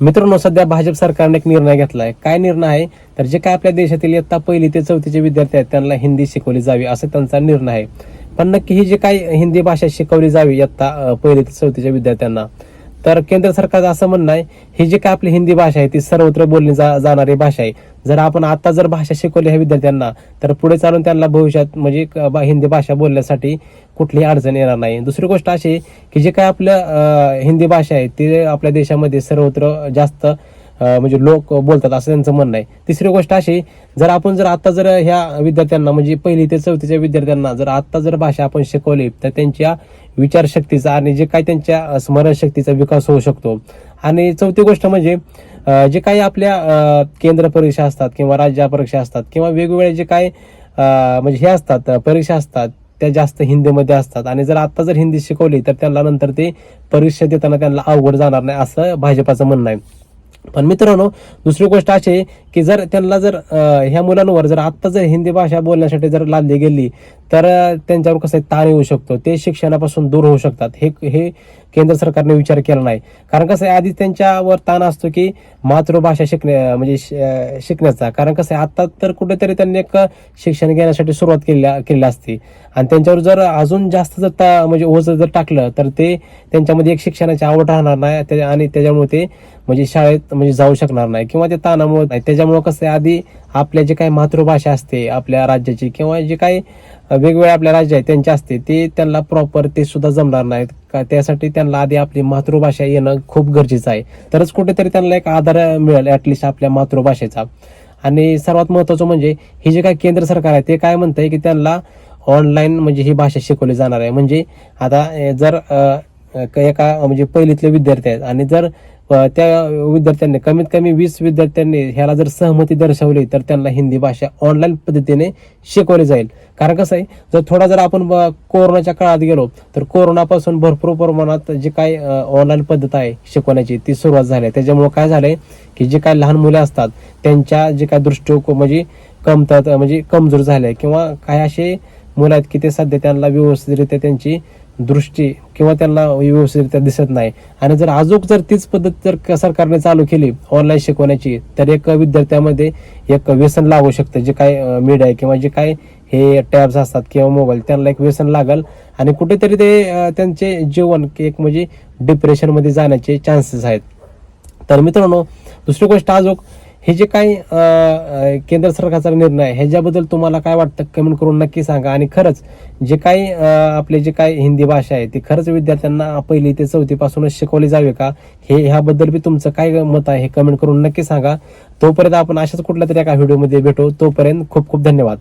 मित्रांनो सध्या भाजप सरकारने एक निर्णय घेतलाय. काय निर्णय आहे? तर जे काय आपल्या देशातील इयत्ता पहिली ते चौथीचे विद्यार्थी आहेत त्यांना हिंदी शिकवली जावी असा त्यांचा निर्णय आहे. पण नक्की ही जी काय हिंदी भाषा शिकवली जावी इयत्ता पहिली ते चौथीच्या विद्यार्थ्यांना तर केंद्र सरकारचं असं म्हणणं आहे ही जी काय आपली हिंदी भाषा आहे ती सर्वत्र बोलली जा जाणारी भाषा आहे. जर आपण आता जर भाषा शिकवली ह्या विद्यार्थ्यांना तर पुढे चालून त्यांना भविष्यात म्हणजे बा- हिंदी भाषा बोलण्यासाठी कुठलीही अडचण येणार नाही. दुसरी गोष्ट अशी आहे की जी काय आपलं हिंदी भाषा आहे ती आपल्या देशामध्ये सर्वत्र जास्त म्हणजे लोक बोलतात असं त्यांचं म्हणणं आहे. तिसरी गोष्ट अशी जर आपण जर आता जर ह्या विद्यार्थ्यांना म्हणजे पहिली ते चौथीच्या विद्यार्थ्यांना जर आता जर भाषा आपण शिकवली तर त्यांच्या विचारशक्तीचा आणि जे काही त्यांच्या स्मरणशक्तीचा विकास होऊ शकतो. आणि चौथी गोष्ट म्हणजे जे काही आपल्या केंद्र परीक्षा असतात किंवा राज्य परीक्षा असतात किंवा वेगवेगळे जे काही म्हणजे हे असतात परीक्षा असतात त्या जास्त हिंदीमध्ये असतात. आणि जर आता जर हिंदी शिकवली तर त्यांना नंतर ते परीक्षा देताना त्यांना अवघड जाणार नाही असं भाजपाचं म्हणणं आहे. पण मित्रांनो दुसरी गोष्ट अशी की जर त्यांना जर ह्या मुलांवर जर आत्ता जर हिंदी भाषा बोलण्यासाठी जर लादली गेली तर त्यांच्यावर कसं आहे, ताण येऊ शकतो. ते शिक्षणापासून दूर होऊ शकतात. हे हे केंद्र सरकारने विचार केला नाही. कारण कसं आहे आधी त्यांच्यावर ताण असतो की मातृभाषा शिकण्या म्हणजे शिकण्याचा. कारण कसं आहे आता तर कुठेतरी त्यांनी एक शिक्षण घेण्यासाठी सुरुवात केली केलेली असते. आणि त्यांच्यावर जर अजून जास्त जर ता- म्हणजे ओझं जर टाकलं तर ते त्यांच्यामध्ये एक शिक्षणाची आवड राहणार नाही. आणि त्याच्यामुळे ते म्हणजे शाळेत म्हणजे जाऊ शकणार नाही. किंवा ते ताणामुळे त्याच्यामुळे त्याच्यामुळे कसं आहे आधी आपल्या जे काही मातृभाषा असते आपल्या राज्याची किंवा जे काही वेगवेगळ्या आपल्या राज्य आहेत त्यांची असते ते त्यांना प्रॉपर ते सुद्धा जमणार नाहीत. का त्यासाठी त्यांना आधी आपली मातृभाषा येणं खूप गरजेचं आहे. तरच कुठेतरी त्यांना एक आधार मिळेल ऍटलिस्ट आपल्या मातृभाषेचा. आणि सर्वात महत्वाचं म्हणजे हे जे काही केंद्र सरकार आहे ते काय म्हणतंय की त्यांना ऑनलाईन म्हणजे ही भाषा शिकवली जाणार आहे. म्हणजे आता जर एका म्हणजे पहिलीतले विद्यार्थी आहेत आणि जर त्या विद्यार्थ्यांनी कमीत कमी वीस विद्यार्थ्यांनी ह्याला जर सहमती दर्शवली तर त्यांना हिंदी भाषा ऑनलाईन पद्धतीने शिकवली जाईल. कारण कसं आहे जर थोडा जर आपण ब- कोरोनाच्या काळात गेलो तर कोरोनापासून भरपूर प्रमाणात जी काय ऑनलाईन पद्धत आहे शिकवण्याची ती सुरुवात झाली आहे. त्याच्यामुळे काय झालंय की जे काय लहान मुले असतात त्यांच्या जे काय दृष्टिकोन म्हणजे कमतात म्हणजे कमजोर झाले किंवा काही असे मुलं आहेत की ते सध्या त्यांना व्यवस्थितरित्या त्यांची दृष्टी किंवा त्यांना व्यवस्थितरित्या दिसत नाही. आणि जर अजून जर तीच पद्धत जर सरकारने चालू केली ऑनलाईन शिकवण्याची तर एक विद्यार्थ्यामध्ये एक व्यसन लागू शकतं. जे काय मीडिया आहे किंवा जे काय हे टॅब्स असतात किंवा मोबाईल त्यांना एक व्यसन लागल आणि कुठेतरी ते त्यांचे जीवन एक म्हणजे डिप्रेशनमध्ये जाण्याचे चान्सेस आहेत. तर मित्रांनो दुसरी गोष्ट अजून हे जे काही केंद्र सरकारचा निर्णय आहे ह्याच्याबद्दल तुम्हाला काय वाटतं? कमेंट करून नक्की सांगा. आणि खरंच जे काही आपले जे काही हिंदी भाषा आहे ती खरंच विद्यार्थ्यांना पहिली ते चौथीपासूनच शिकवली जावी का? हे ह्याबद्दल बी तुमचं काय मत आहे हे कमेंट करून नक्की सांगा. तोपर्यंत आपण अशाच कुठल्या तरी एका व्हिडिओमध्ये भेटू. तोपर्यंत खूप खूप धन्यवाद.